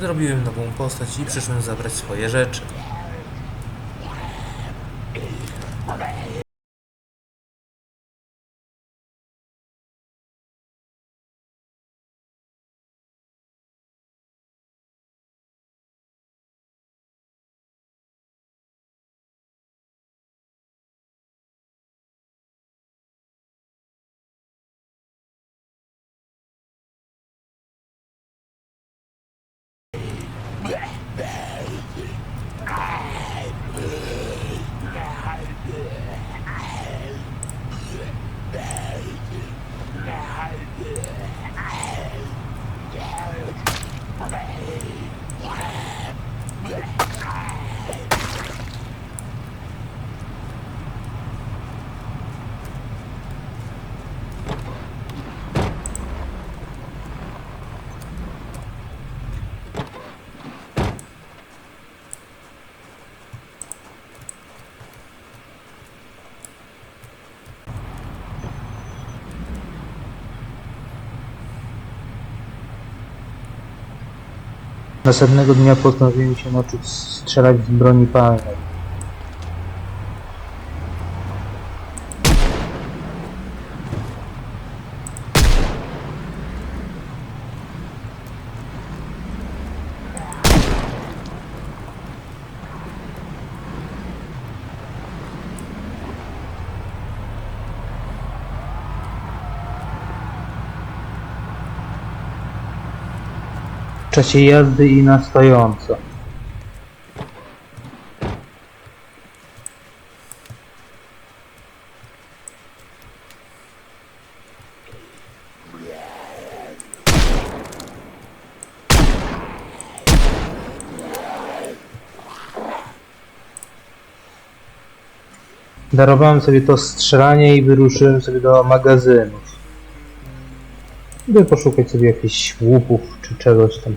Zrobiłem nową postać i przyszłem zabrać swoje rzeczy. quickly. Następnego dnia postanowiłem się nauczyć strzelać z broni palnej. W czasie jazdy i na stojąco. Darowałem sobie to strzelanie i wyruszyłem sobie do magazynów. By poszukać sobie jakichś łupów czy czegoś tam.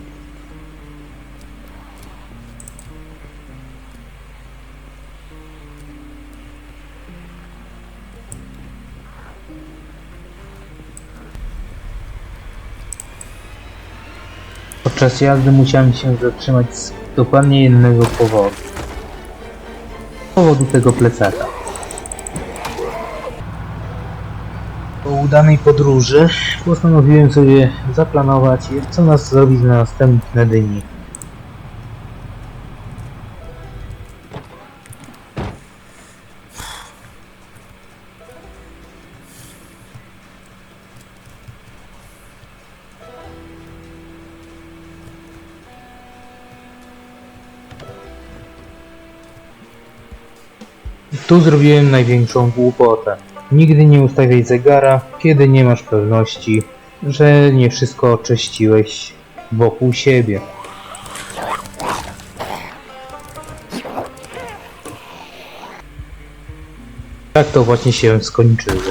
Podczas jazdy musiałem się zatrzymać z dokładnie innego powodu. Z powodu tego plecaka. Udanej podróży postanowiłem sobie zaplanować, co nas zrobić na następne dni. Tu zrobiłem największą głupotę. Nigdy nie ustawiaj zegara, kiedy nie masz pewności, że nie wszystko oczyściłeś wokół siebie. Tak to właśnie się skończyło.